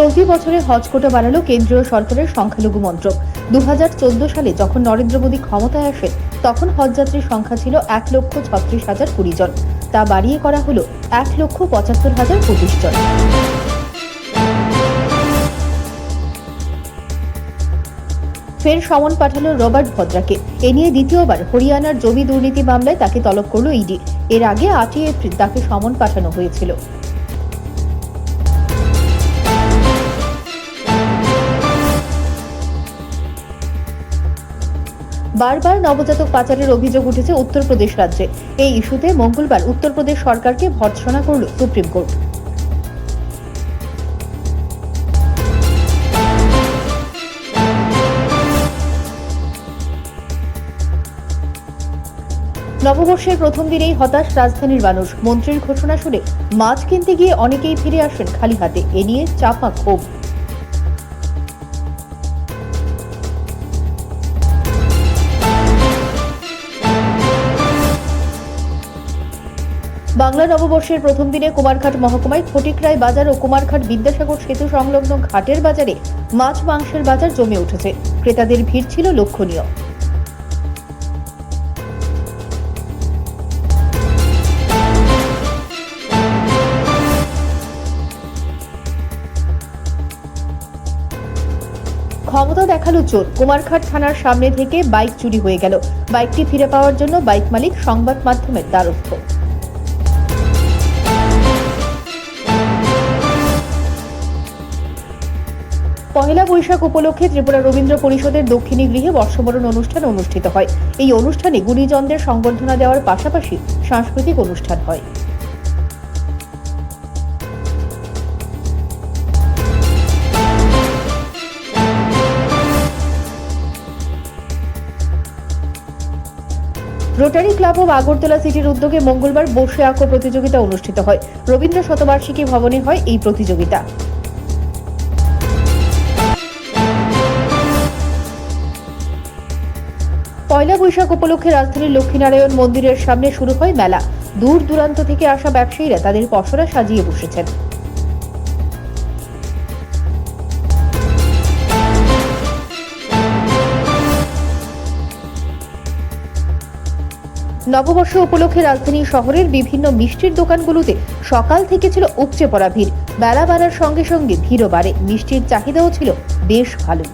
চলতি বছরে হজ কোটা বাড়ালো কেন্দ্রীয় সরকারের সংখ্যালঘু মন্ত্রক। দু হাজার চোদ্দ সালে যখন নরেন্দ্র মোদী ক্ষমতায় আসেন তখন হজযাত্রীর সংখ্যা ছিল এক লক্ষ ছত্রিশ হাজার কুড়ি জন। তা বাড়িয়ে করা হলো এক লক্ষ পঁচাত্তর হাজার পঁচিশ জন। ফের সমন পাঠালো রবার্ট ভদ্রাকে। এ নিয়ে দ্বিতীয়বার হরিয়ানার জমি দুর্নীতি মামলায় তাকে তলব করল ইডি। এর আগে আটই এপ্রিল তাকে সমন পাঠানো হয়েছিল। বারবার নবজাতক পাচারের অভিযোগ উঠেছে উত্তরপ্রদেশ রাজ্যে। এই ইস্যুতে মঙ্গলবার উত্তরপ্রদেশ সরকারকে ভর্ৎসনা করল সুপ্রিম কোর্ট। নববর্ষের প্রথম দিনেই হতাশ রাজধানীর মানুষ। মন্ত্রীর ঘোষণা শুনে মাছ কিনতে গিয়ে অনেকেই ফিরে আসেন খালি হাতে। এ নিয়ে চাপা ক্ষোভ। বাংলা নববর্ষের প্রথম দিনে কুমারঘাট মহকুমায় ফটিকরায় বাজার ও কুমারঘাট বিদ্যাসাগর সেতু সংলগ্ন ঘাটের বাজারে মাছ মাংসের বাজার জমে উঠেছে। ক্রেতাদের ভিড় ছিল লক্ষণীয়। ক্ষমতা দেখাল চোর। কুমারঘাট থানার সামনে থেকে বাইক চুরি হয়ে গেল। বাইকটি ফিরে পাওয়ার জন্য বাইক মালিক সংবাদ মাধ্যমের দ্বারস্থ। পহেলা বৈশাখ উপলক্ষে ত্রিপুরা রবীন্দ্র পরিষদের দক্ষিণী গৃহে বর্ষবরণ অনুষ্ঠান অনুষ্ঠিত হয়। এই অনুষ্ঠানে গুণীজনদের সংবর্ধনা দেওয়ার পাশাপাশি সাংস্কৃতিক অনুষ্ঠান হয়। রোটারি ক্লাব অব আগরতলা সিটির উদ্যোগে মঙ্গলবার বসে আঁকো প্রতিযোগিতা অনুষ্ঠিত হয়। রবীন্দ্র শতবার্ষিকী ভবনে হয় এই প্রতিযোগিতা। পয়লা বৈশাখ উপলক্ষে রাজধানীর লক্ষ্মীনারায়ণ মন্দিরের সামনে শুরু হয় মেলা। দূর দূরান্ত থেকে আসা ব্যবসায়ীরা তাদের পসরা সাজিয়ে বসেছেন। নববর্ষ উপলক্ষে রাজধানী শহরের বিভিন্ন মিষ্টির দোকানগুলোতে সকাল থেকে ছিল উপচে পড়া ভিড়। বেলা বাড়ার সঙ্গে সঙ্গে ভিড়ও বাড়ে। মিষ্টির চাহিদাও ছিল বেশ ভালো।